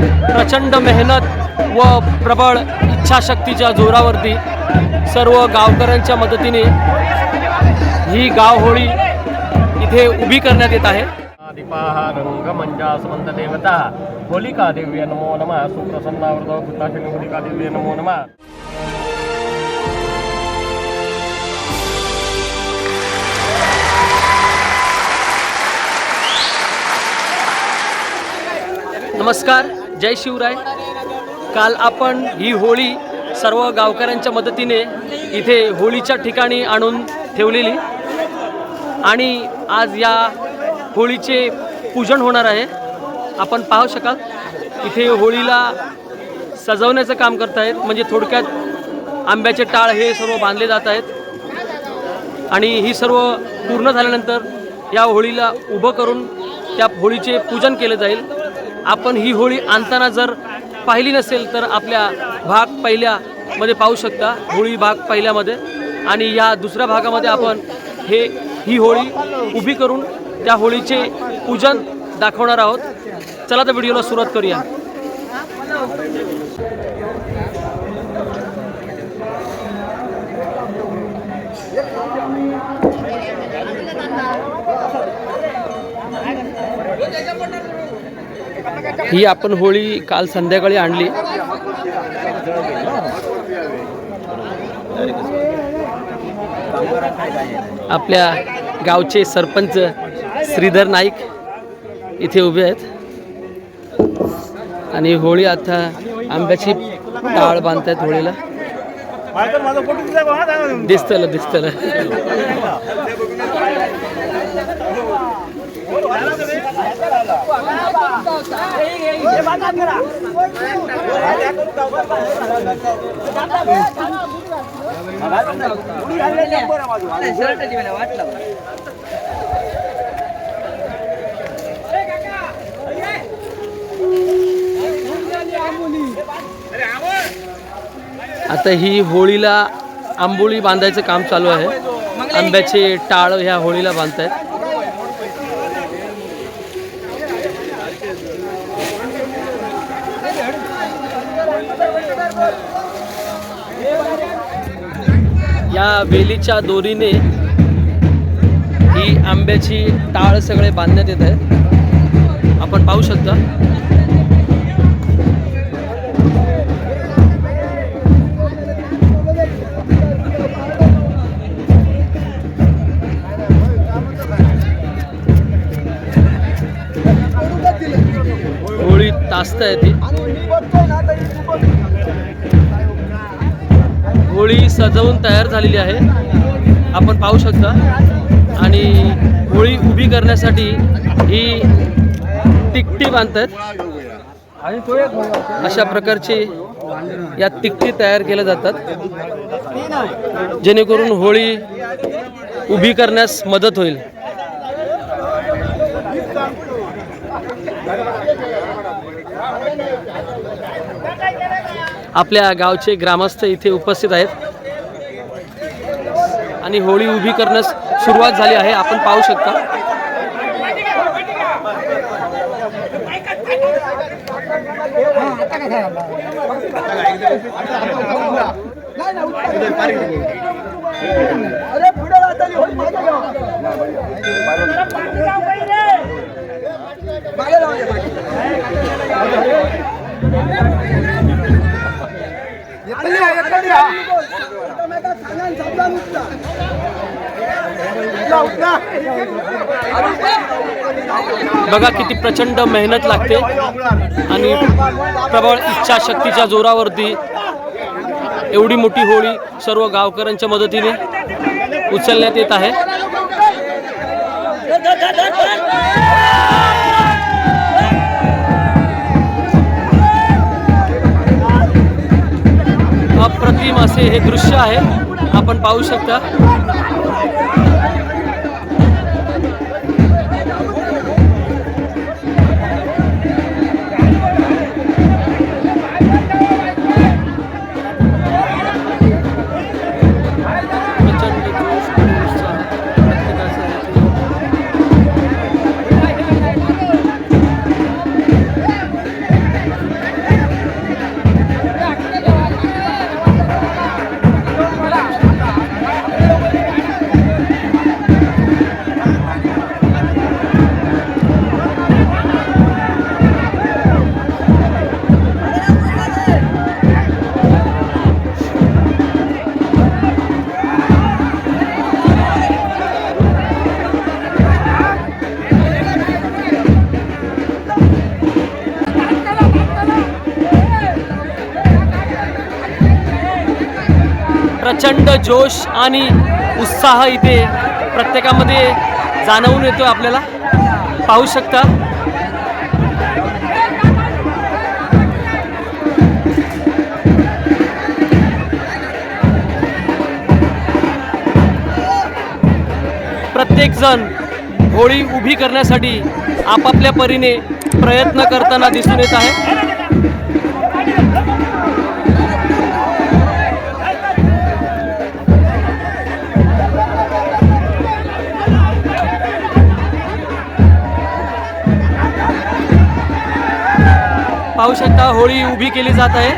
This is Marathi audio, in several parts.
प्रचंड मेहनत व प्रबळ इच्छाशक्तीच्या जोरावरती सर्व गावकऱ्यांच्या मदतीने ही गाव होळी इथे उभी करण्यात येत आहे. दीपाः रङ्गमञ्जासमन्तदेवता होलिका देव्य नमो नमः सुप्रसन्नावृतो भूताशिनी होलिका देव्य नमो नमः. नमस्कार. जय शिवराय. काल आपण ही होळी सर्व गावकऱ्यांच्या मदतीने इथे होळीच्या ठिकाणी आणून ठेवलेली. आणि आज या होळीचे पूजन होणार आहे. आपण पाहू शकाल इथे होळीला सजवण्याचं काम करतायत. म्हणजे थोडक्यात आंब्याचे टाळ हे सर्व बांधले जात आहेत. आणि ही सर्व पूर्ण झाल्यानंतर या होळीला उभं करून त्या होळीचे पूजन केले जाईल. आपण ही होळी आणताना जर पाहिली नसेल तर आपल्या भाग पहिल्यामध्ये पाहू शकता होळी भाग पहिल्यामध्ये. आणि या दुसऱ्या भागामध्ये आपण हे ही होळी उभी करून त्या होळीचे पूजन दाखवणार आहोत. चला तर व्हिडिओला सुरुवात करूया. ही आपण होळी काल संध्याकाळी आणली. आपल्या गावचे सरपंच श्रीधर नाईक इथे उभे आहेत. आणि होळी आता आंब्याची टाळ बांधतायत होळीला. दिसतलं दिसतलं. आता ही होळीला आंबोळी बांधायचं काम चालू आहे. आंब्याचे टाळ ह्या होळीला बांधतायत. या वेलीच्या दोरीने ही आंब्याची टाळ सगळे बांधण्यात येत आहेत. आपण पाहू शकता. होळी तासता येते. होळी सजवून तयार झालेली आहे. आपण पाहू शकता. आणि होळी उभी करण्यासाठी ही तिकटी बांधतात. अशा प्रकारची या तिकटी तयार केल्या जातात. जेणेकरून होळी उभी करण्यास मदत होईल. आपल्या गावचे ग्रामस्थ इथे उपस्थित आहेत. आणि होळी उभी करण्यास सुरुवात झाली आहे. आपण पाहू शकता. बघा किती प्रचंड मेहनत लागते आणि प्रबळ इच्छाशक्तीच्या जोरावरती एवढी मोठी होळी सर्व गावकऱ्यांच्या मदतीने उचलण्यात येत आहे. हे दृश्य आहे. आपण पाहू शकता. प्रचंड जोश आणि उत्साह इथे प्रत्येकामध्ये जाणवून येतो आपल्याला. पाहू शकता. प्रत्येकजण होळी उभी करण्यासाठी आपापल्या परीने प्रयत्न करताना दिसून येत आहे. पाहू शकता होळी उभी केली जात आहे.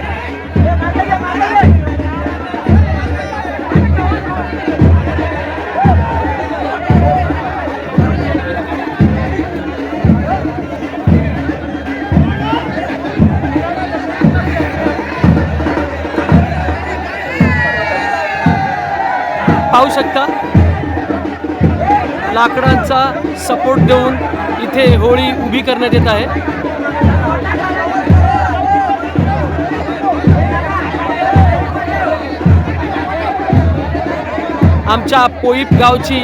पाहू शकता लाकडांचा सपोर्ट देऊन इथे होळी उभी करण्यात येत आहे. आमच्या पोईप गावची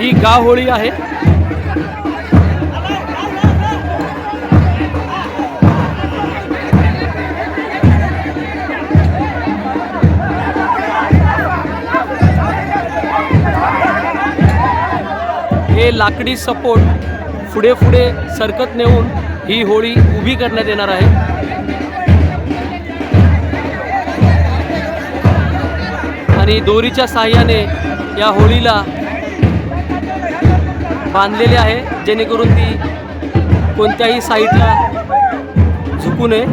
ही गाव होळी आहे. हे लाकडी सपोर्ट पुढे पुढे सरकत नेऊन ही होळी उभी करण्यात येणार आहे. आणि दोरीच्या साह्याने या होळीला बांधलेले आहे जेणेकरून ती कोणत्याही साईडला झुकू नये.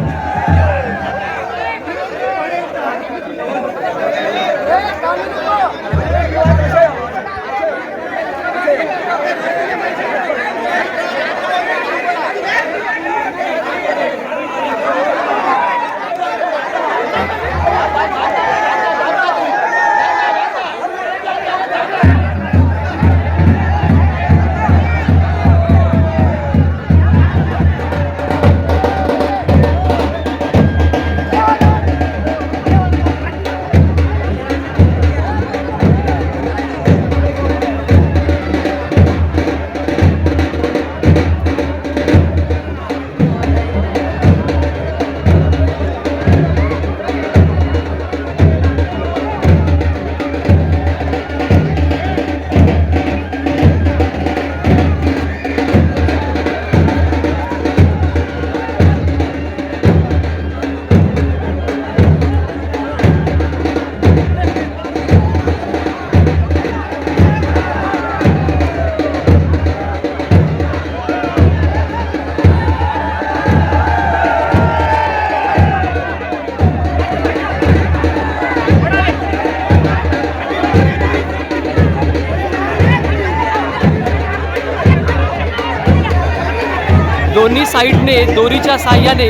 दोन्ही साईडने दोरीच्या साह्याने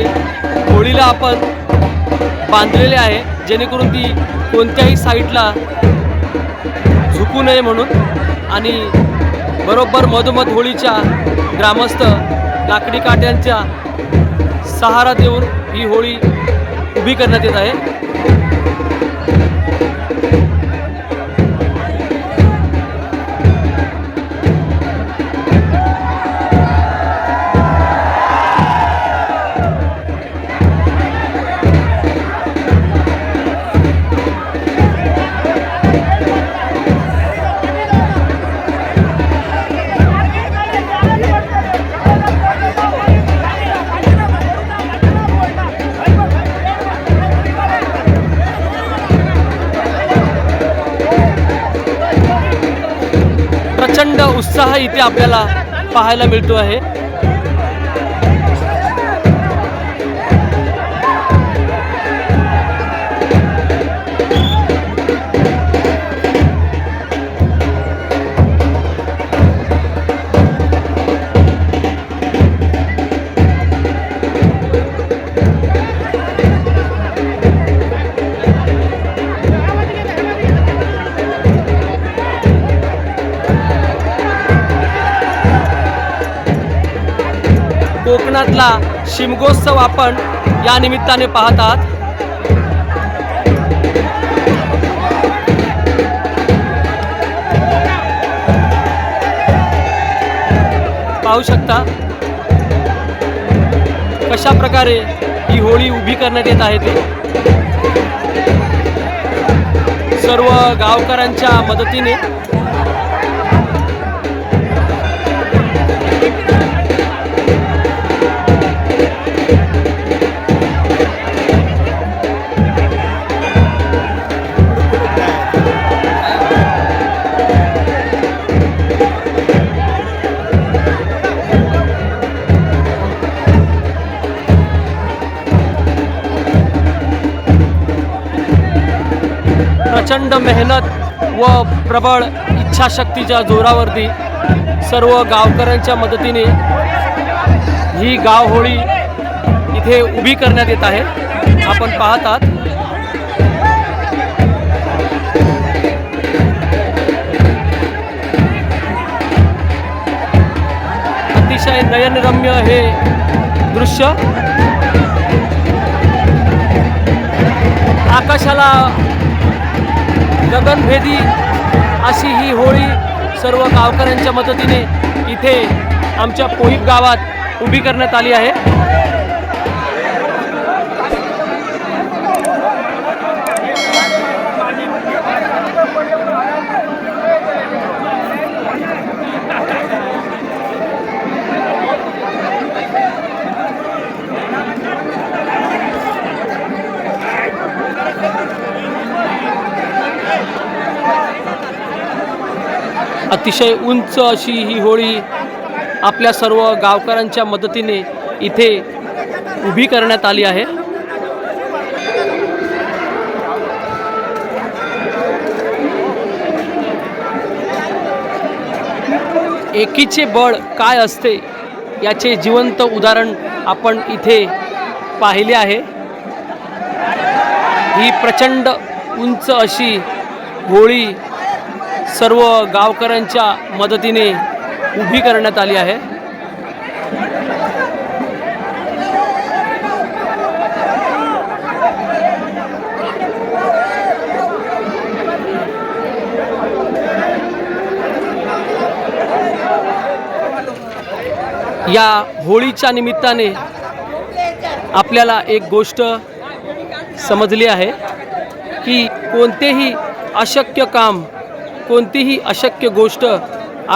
होळीला आपण बांधलेले आहे. जेणेकरून ती कोणत्याही साईडला झुकू नये म्हणून आणि बरोबर मधोमध होळीच्या ग्रामस्थ लाकडी काट्यांच्या सहारा देऊन ही होळी उभी करण्यात येत आहे. उत्साह इथे आपल्याला पाहायला मिळतो आहे. कोकणातला शिमगोत्सव आपण या निमित्ताने पाहत आहात. पाहू शकता कशा प्रकारे ही होळी उभी करण्यात येत आहे ते. सर्व गावकऱ्यांच्या मदतीने प्रचंड मेहनत व प्रबळ इच्छाशक्तीच्या जोरावरती सर्व गावकऱ्यांच्या मदतीने ही गाव होळी इथे उभी करण्यात येत आहे. आपण पाहत अतिशय नयनरम्य हे दृश्य. आकाशाला गगनभेदी अशी ही होळी सर्व गावकऱ्यांच्या मदतीने इथे आमच्या पोहिप गावात उभी करण्यात आली आहे. अतिशय उंच अशी ही होळी आपल्या सर्व गावकऱ्यांच्या मदतीने इथे उभी करण्यात आली आहे. एकीचे बळ काय असते याचे जिवंत उदाहरण आपण इथे पाहिले आहे. ही प्रचंड उंच अशी होळी सर्व गावकऱ्यांच्या मदतीने उभी करण्यात आली आहे. या होळीच्या निमित्ताने आपल्याला एक गोष्ट समजली आहे की कोणतेही अशक्य काम कोणतीही अशक्य गोष्ट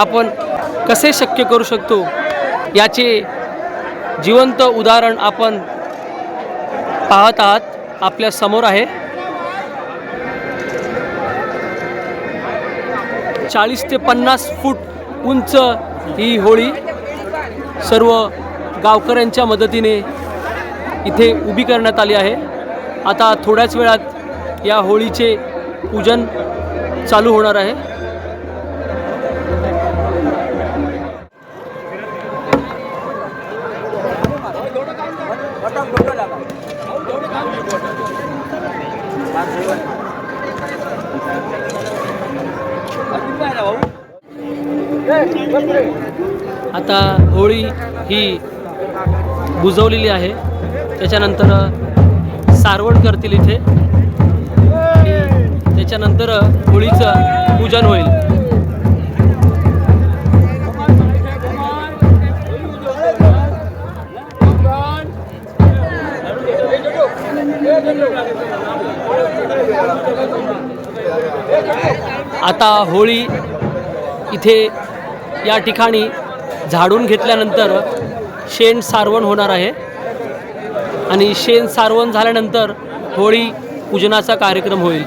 आपण कसे शक्य करू शकतो याचे जिवंत उदाहरण आपण पाहत आहात आपल्यासमोर आहे. चाळीस ते पन्नास फूट उंच ही होळी सर्व गावकऱ्यांच्या मदतीने इथे उभी करण्यात आली आहे. आता थोड्याच वेळात या होळीचे पूजन चालू होणार आहे. आता होळी ही बुजवलेली आहे. त्याच्यानंतर सारवण करतील इथे. आणि त्याच्यानंतर होळीचं पूजन होईल. आता होळी इथे या ठिकाणी झाडून घेतल्यानंतर शेण सारवण होणार आहे. आणि शेण सारवण झाल्यानंतर होळी पूजनाचा कार्यक्रम होईल.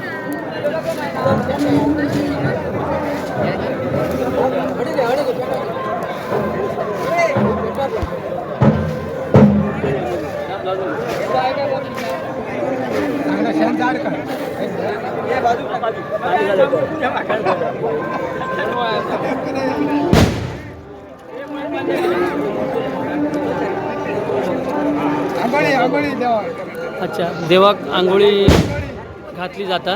अच्छा देवाक आंघोळी घातली जाता.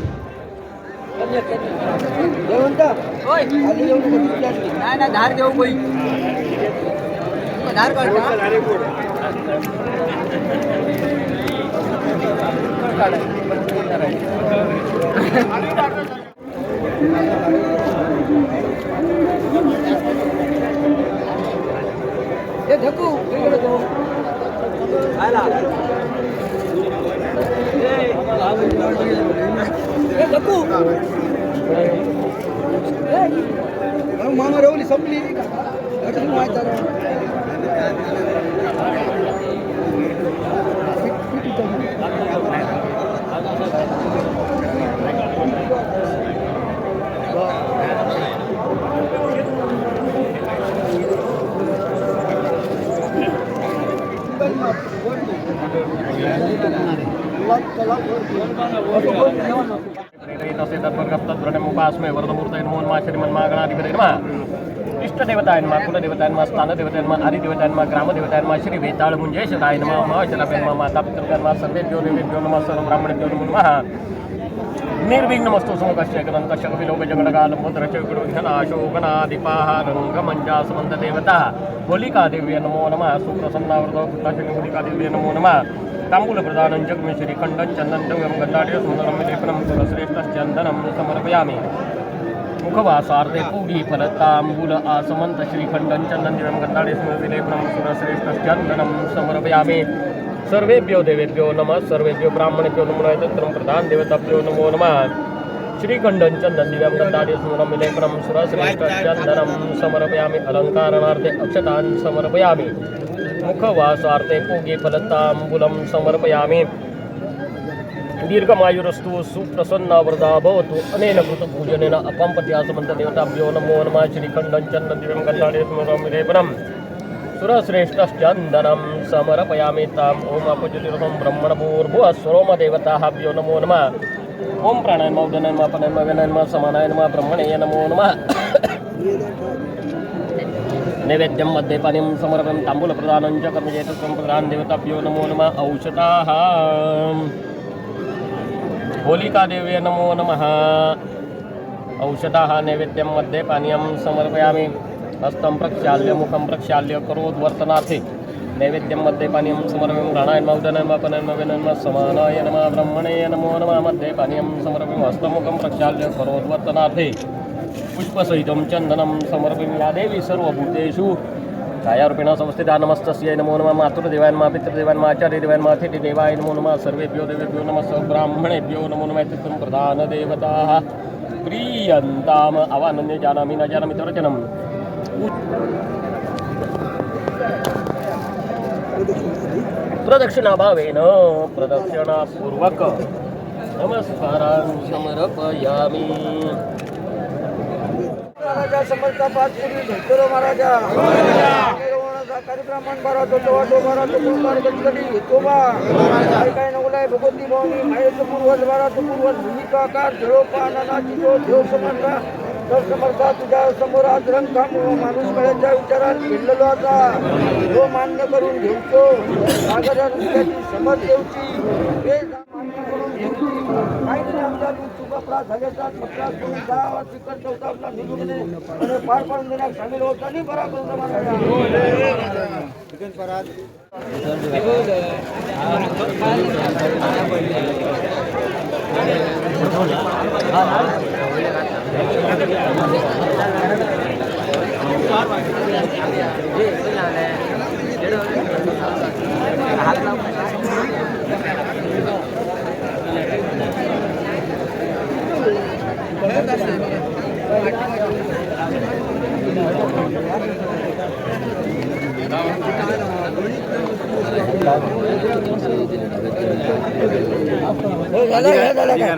सर्वण होईल नाही धार देऊ बाई. धार काढता हे ढकू. मामा रेवली संपली अजून माहीत झालं. तसे तत्परगप्तध्वनमुपास्मे वरदमूर्तय नमो नमः श्रीमन्मागणाधिपते नमः इष्टदेवताय नमः कुलदेवताय नमः स्थानदेवताय नमः आदिदेवताय नमः ग्रामदेवताय नमः श्री वेताळ मुंजेश्वराय नमः महाशलाभ्य नमः माता पितृभ्यो नमः सर्वेभ्यो देवेभ्यो नमः सर्व ब्राह्मणेभ्यो नमो नमः निर्विघ्नमस्तु सुमुखस्य ग्रन्थश्च कपिलोकजगडकालमुद्रश्च विघ्नाशोकनादिपाः रङ्गमञ्जासमन्तदेवता होलिकादेव्य नमो नमः सुप्रसन्नावृतो कृताशनिमुदिकादेव्य नमो नमः ताम्बूलप्रदानं जग्मे श्रीखण्डं चन्दनं द्रव्यं गन्धाढ्य सुन्दरं लेपनं कुलश्रेष्ठश्चन्दनं समर्पयामि मुखवासार्धे पूडी फलताम्बूल आसमन्त श्रीखण्डं चन्दनं दिवं गन्धाढ्य स्मृतिलेपनं सुरश्रेष्ठश्चन्दनं समर्पयामि सर्वेभ्यो देवेभ्यो नमः सर्वेभ्यो ब्राह्मणेभ्यो नमो तन्त्रं प्रधान देवताभ्यो नमो नमः श्रीखण्डं चन्दनं दिव्यं गन्धाढ्य स्मरं लेपनं सुरश्रेष्ठचन्दनं समर्पयामि अलङ्कारणार्थे अक्षतान् समर्पयामि मुखवासार्थे पूगे फलताम्बूलं समर्पयामि। दीर्घमायुरस्तु सुप्रसन्नावृता भवतु। अनेन कृतपूजनेन अपम्पत्यासमन्तदेवताभ्यो नमो नमः। श्रीखण्डं चन्ददिवं कल्याणे सुरश्रेष्ठश्चन्दनं समर्पयामि ताम्। ॐ अपज्योतिरहं ब्रह्मणपूर्भुवः स्वरोमदेवताभ्यो नमो नमः। ॐ प्राणाय मौदनाय मापनाय मगनाय समानाय नमः ब्रह्मणे नमो नमः। नैवेद्यं मध्ये पानीं समर्पं ताम्बूलप्रदानं च चेत् प्रदान देवताभ्यो नमो नमः औषधाः होलिकादेव्य नमो नमः। औषधाः नैवेद्यं मध्ये पानीयं समर्पयामि। हस्तं प्रक्षाल्य मुखं प्रक्षाल्य करोद्वर्तनार्थे नैवेद्यं मध्ये पानीयं समर्पयामि प्राणाय समानाय नमः ब्रह्मणे नमो नमः। मध्ये पानीयं समर्पयामि हस्तमुखं प्रक्षाल्य करोद्वर्तनार्थे पुष्पसहितं चन्दनं समर्पयामि या देवी सर्वभूतेषु। छायारूपेण संस्थिता नमस्तस्यै नमो नमः। मातृदेवाय नमः पितृदेवाय नमः आचार्यदेवाय नमः अतिथिदेवाय नमो नमः सर्वेभ्यो देवेभ्यो नमः ब्राह्मणेभ्यो नमो नमः इत्युक्तं प्रधानदेवताः। प्रीयन्ताम् अवानन्ये जानामि न जानामि तर्जनम्। प्रदक्षिणाभावेन प्रदक्षिणापूर्वक। नमस्कारान् समर्पयामि। महाराजा समर्थ पाचपुरी धोतरो महाराजा. कार्यक्रम ब्राह्मण बारा तो तो बारा तो कुंभार गणपती नवलाय भगवती मायेचं पूर्वज बारा तो पूर्वज भूमिका कार झिरोपा जो देव तर समर्था तुझ्या समोर आज रंग थांबव माणूस कळ्याच्या विचारात भिडलेलो आता. तो मान्य करून घेतो सागरा रस्त्याची समज देवची हे मान्य करून घेवची काहीतरी आमच्या चुका झाल्याचा त्रास करून गावात चौथा आपला निघून आणि पार पाडून देण्यात सामील बरा करून महाराजा हे झालं हे झालं काय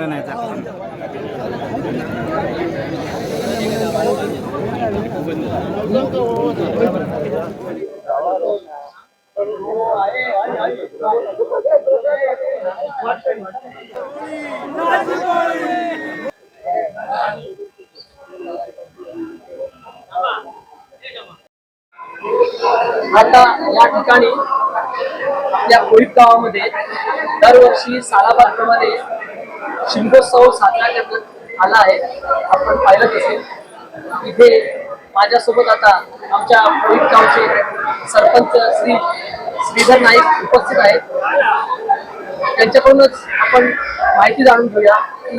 आता या ठिकाणी आपल्या कोळीप गावामध्ये दरवर्षी सालाबादप्रमाणे शिमगोत्सव साजरा करण्यात आला आहे. आपण पाहिलं असेल. इथे माझ्यासोबत आता आमच्या पोलीस गावचे सरपंच श्री श्रीधर नाईक उपस्थित आहेत. त्यांच्याकडूनच आपण माहिती जाणून घेऊया की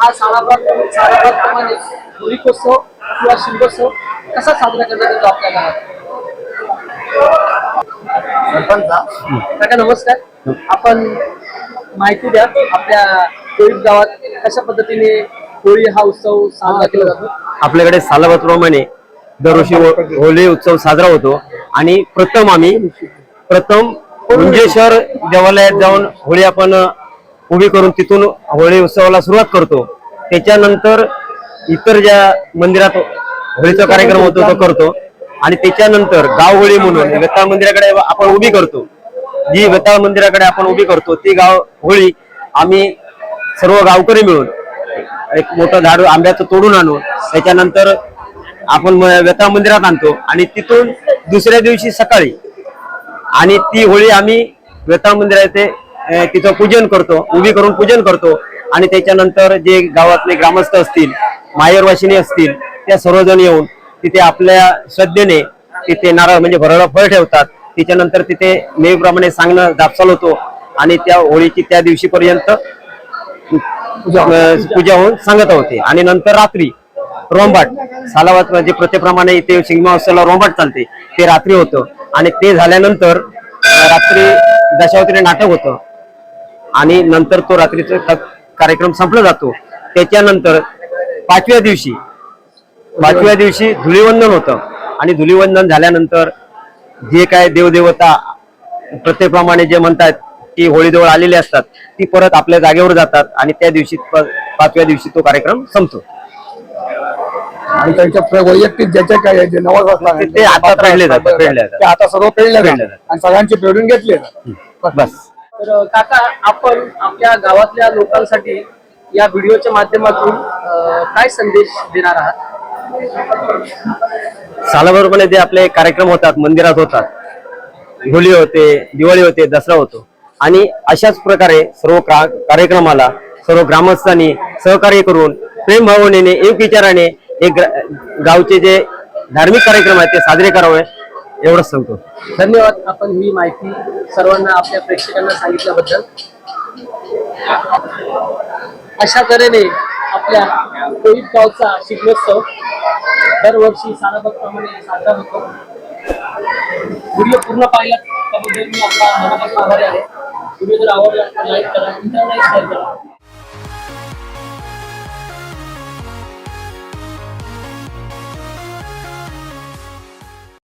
हा सालाबाद सालाबादप्रमाणे होलिकोत्सव किंवा शिमगोत्सव कसा साजरा करण्यात येतो आपल्या गावात? काका नमस्कार. आपण माहिती द्या आपल्या कोळी गावात कशा पद्धतीने होळी हा उत्सव साजरा केला जातो? आपल्याकडे सालाबादप्रमाणे दरवर्षी हो- होळी उत्सव साजरा होतो. आणि प्रथम आम्ही प्रथम मुंजेश्वर देवालयात जाऊन होळी आपण उभी करून तिथून होळी उत्सवाला सुरुवात करतो. त्याच्यानंतर इतर ज्या मंदिरात होळीचा कार्यक्रम होतो तो करतो. आणि त्याच्यानंतर गाव होळी म्हणून वेताळ मंदिराकडे आपण उभी करतो. जी वेताळ मंदिराकडे आपण उभी करतो ती गाव होळी आम्ही सर्व गावकरी मिळून एक मोठं झाड आंब्याचं तोडून आणून त्याच्यानंतर आपण म- व्यथा मंदिरात आणतो आणि तिथून दुसऱ्या दिवशी सकाळी आणि ती होळी आम्ही व्यथा मंदिरा येथे तिथं पूजन करतो उभी करून पूजन करतो आणि त्याच्यानंतर जे गावातले ग्रामस्थ असतील मायरवाशिनी असतील त्या सर्वजण येऊन तिथे आपल्या श्रद्धेने तिथे नारळ म्हणजे भरडा फळ ठेवतात. त्याच्यानंतर तिथे नेहमीप्रमाणे सांगणं दापसाल होतो आणि त्या होळीची त्या दिवशीपर्यंत पूजा होऊन सांगत होते. आणि नंतर रात्री रोंबाट सालावात म्हणजे प्रथेप्रमाणे इथे शिंगमावसाला रोंबाट चालते. ते रात्री होतं. आणि ते झाल्यानंतर रात्री दशावतारी नाटक होतं. आणि नंतर तो रात्रीचा कार्यक्रम संपला जातो. त्याच्यानंतर पाचव्या दिवशी पाचव्या दिवशी धुलीवंदन होतं. आणि धुलीवंदन झाल्यानंतर जे काय देवदेवता प्रत्येप्रमाणे जे म्हणतात की होळीजवळ आलेले असतात ती परत आपल्या जागेवर जातात आणि त्या दिवशी पाचव्या दिवशी तो कार्यक्रम संपतो. आणि त्यांच्या प्र- वैयक्तिक ज्याच्या काय जे नवस असणार ते- आता पेरले जातात. ते आता सर्व जातात. जातात. आणि सगळ्यांचे पेरून घेतले. बस. तर काका आपण आपल्या गावातल्या लोकांसाठी या व्हिडिओच्या माध्यमातून काय संदेश देणार आहात? सालाभरपणे जे आपले कार्यक्रम होतात मंदिरात होतात होली होते दिवाळी होते दसरा होतो आणि अशाच प्रकारे सर्व का- कार्यक्रमाला सर्व ग्रामस्थांनी सहकार्य करून प्रेम भावनेने एक विचाराने एक गावचे जे धार्मिक कार्यक्रम आहेत ते साजरे करावे एवढंच सांगतो. धन्यवाद. आपण ही माहिती सर्वांना आपल्या प्रेक्षकांना सांगितल्याबद्दल. अशा तऱ्हेने आपल्या कोळीत गावचा शिगमोत्सव दरवर्षी सालाबादप्रमाणे साजरा होतो. व्हिडिओ पूर्ण पाहिला त्याबद्दल मी आपला मनापासून आभारी आहे. व्हिडिओ जर आवडला तर लाईक करा इंटरनेट शेअर करा.